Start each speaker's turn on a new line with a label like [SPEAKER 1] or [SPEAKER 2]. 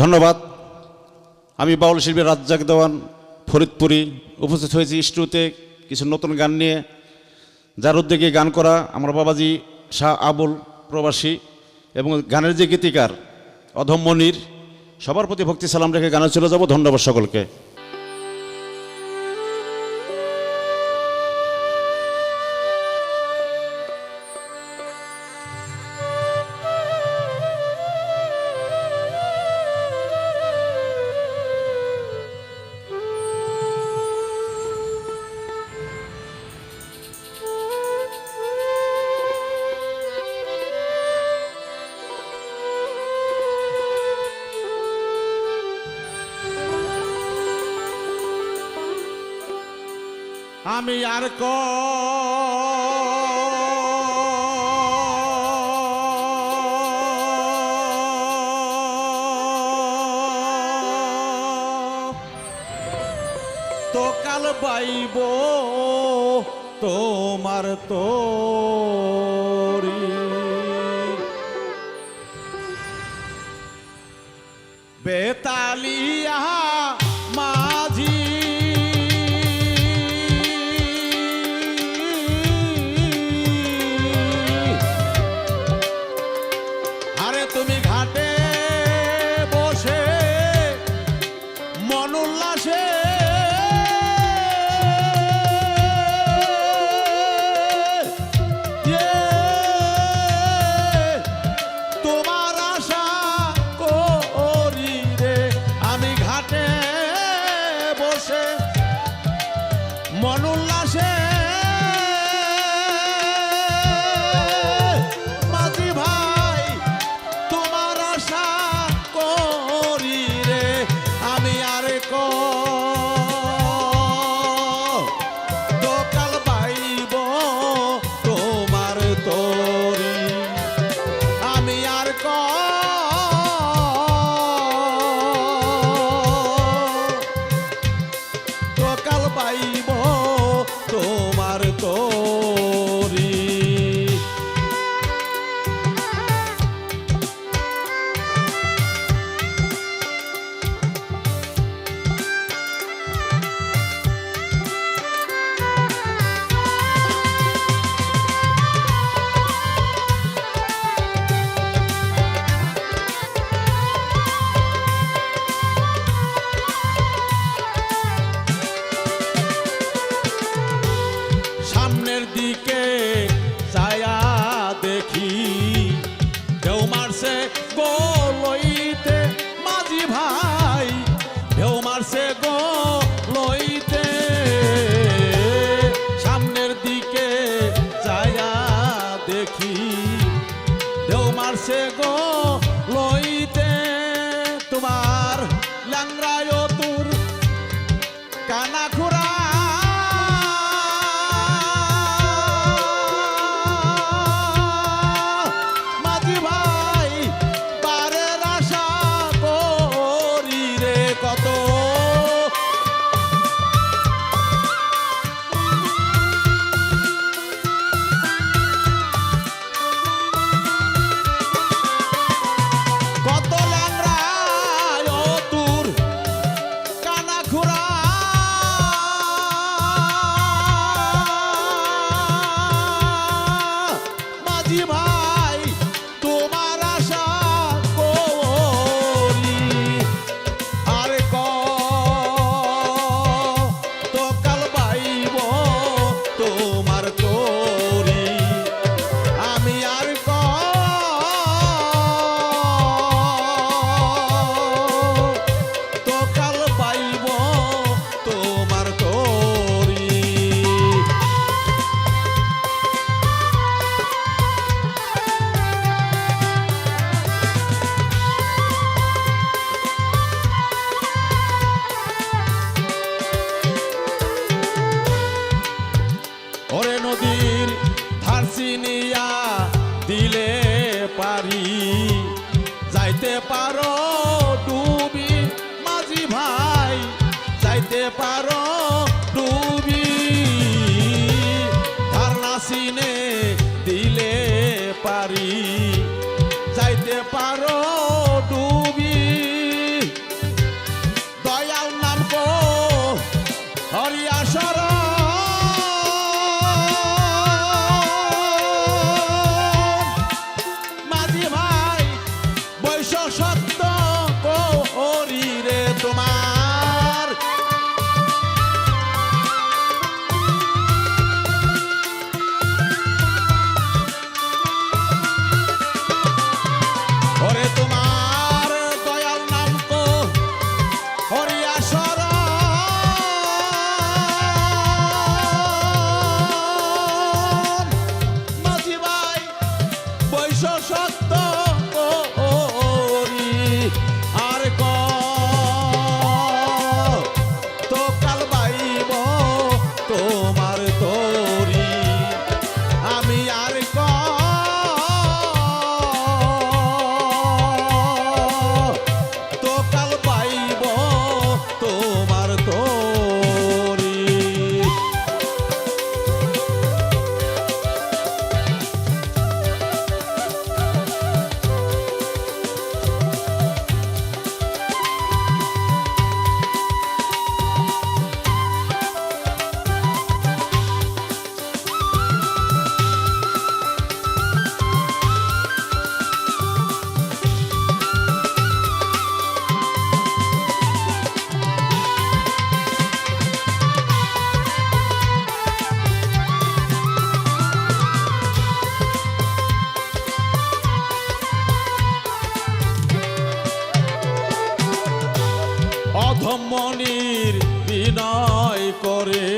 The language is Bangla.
[SPEAKER 1] ধন্যবাদ। আমি বাউল শিল্পী রাজ্জাক দেওয়ান, ফরিদপুরি উপস্থিত হয়েছি স্টুতে কিছু নতুন গান নিয়ে। যার উদ্যোগে গান করা আমার বাবাজি শাহ আবুল প্রবাসী এবং গানের যে গীতিকার অধম মনির, সবার প্রতি ভক্তি সালাম রেখে গানে চলে যাব। ধন্যবাদ সকলকে। আমি আর ক কাল পাইব তোমার তোরি। বেতালিয়া দিকে ছায়া দেখি, ঢেউ মারছে গোলইতে মাঝি ভাই, ঢেউ মারছে গোলইতে সামনের দিকে
[SPEAKER 2] ছায়া দেখি, ঢেউ মারছে গো সত্য করে